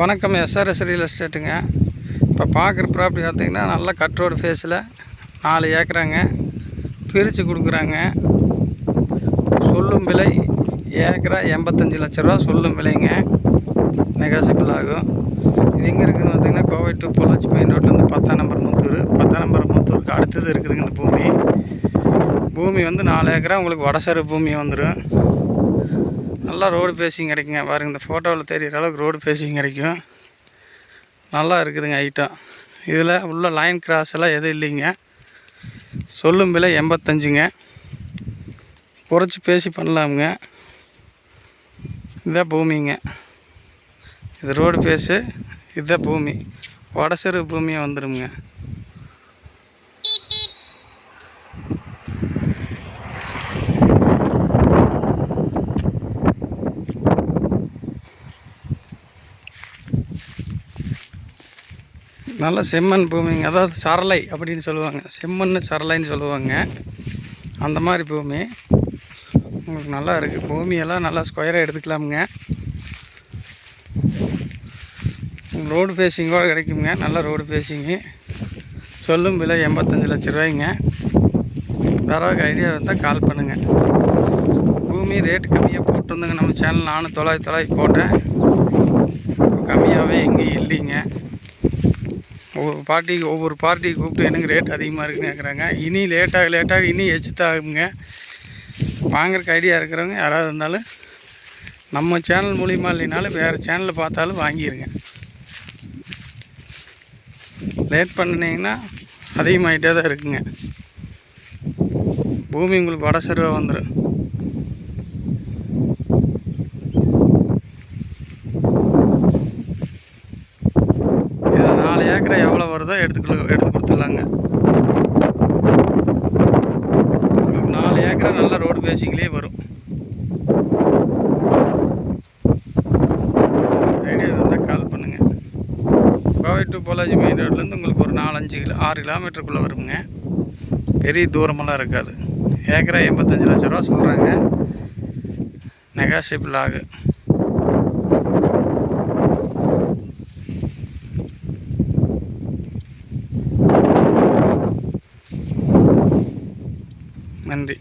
வணக்கம் SRS real எஸ்டேட்டுங்க இப்போ பார்க்குற ப்ராப்பர்ட்டி பார்த்தீங்கன்னா நல்ல கட் ரோடு ஃபேஸில் நாலு ஏக்கராங்க. பிரித்து கொடுக்குறாங்க. சொல்லும் விலை ஏக்கரா எண்பத்தஞ்சு லட்ச ரூபா சொல்லும் விலைங்க. நெகாசிபிள் ஆகும். இது எங்கே இருக்குதுன்னு பார்த்தீங்கன்னா கோவை டு பொள்ளாச்சி மெயின் ரோட்லேருந்து பத்தாம் நம்பர் முத்தூர். பத்தாம் நம்பர் முத்தூருக்கு அடுத்தது இருக்குதுங்க இந்த பூமி. பூமி வந்து நாலு ஏக்கரா உங்களுக்கு வடசர பூமி வந்துடும் நல்லா ரோடு பேசிங் கிடைக்குங்க. பாருங்கள் இந்த ஃபோட்டோவில் தெரிகிற அளவுக்கு ரோடு பேசிங் கிடைக்கும். நல்லா இருக்குதுங்க ஐட்டம் இதில் உள்ள லைன் கிராஸ் எல்லாம் எதுவும் இல்லைங்க. சொல்லும் விலை எண்பத்தஞ்சுங்க. குறைச்சி பேசி பண்ணலாமுங்க. இதுதான் பூமிங்க. இது ரோடு பேஸு இதுதான் பூமி. வடசெரு பூமியாக வந்துடுங்க நல்ல செம்மண் பூமிங்க. அதாவது சரளை அப்படின்னு சொல்லுவாங்க. செம்மண் சரளைன்னு சொல்லுவாங்க. அந்த மாதிரி பூமி. உங்களுக்கு நல்லா இருக்குது பூமியெல்லாம் நல்லா ஸ்கொயராக எடுத்துக்கலாமுங்க. ரோடு ஃபேஸிங்கோட கிடைக்குங்க. நல்ல ரோடு ஃபேஸிங்கு சொல்லும் விலை எண்பத்தஞ்சு லட்ச ரூபாய்ங்க. தரவுக்கு ஐடியா இருந்தால் கால் பண்ணுங்கள் பூமி ரேட்டு கம்மியாக போட்டிருந்தேங்க நம்ம சேனல் நானும் தொள்ளாயிரத்தி தொள்ளாயிரத்தி போட்டேன். கம்மியாகவே எங்கேயும் இல்லைங்க. ஒவ்வொரு பார்ட்டிக்கு ஒவ்வொரு பார்ட்டிக்கு கூப்பிட்டு எனக்கு ரேட் அதிகமாக இருக்குன்னு கேட்குறாங்க இனி லேட்டாக லேட்டாக இனி எச்சுத்தாகுங்க. வாங்குறக்கு ஐடியா இருக்கிறவங்க யாராவது இருந்தாலும் நம்ம சேனல் மூலியமாக இல்லைனாலும் வேறு சேனலில் பார்த்தாலும் வாங்கிடுங்க லேட் பண்ணினீங்கன்னா அதிகமாகிட்டே தான் இருக்குங்க. பூமி உங்களுக்கு வட சருவாக வந்துடும் இதில் எவ்வளோ வருதோ எடுத்துக்கொள்ள எடுத்து கொடுத்துடலாங்க. உங்களுக்கு நாலு ஏக்கரை நல்ல ரோடு பேசிங்களே வரும். ஐடியா இருந்தால் கால் பண்ணுங்கள் கோவை டு பொள்ளாச்சி மெயின் ரோட்லேருந்து உங்களுக்கு ஒரு நாலஞ்சு கிலோ ஆறு கிலோமீட்டருக்குள்ளே வருங்க. பெரிய தூரமெல்லாம் இருக்காது. ஏக்கரா எண்பத்தஞ்சு லட்ச ரூபா சொல்கிறாங்க நெகாசிபிள் ஆகு. நன்றி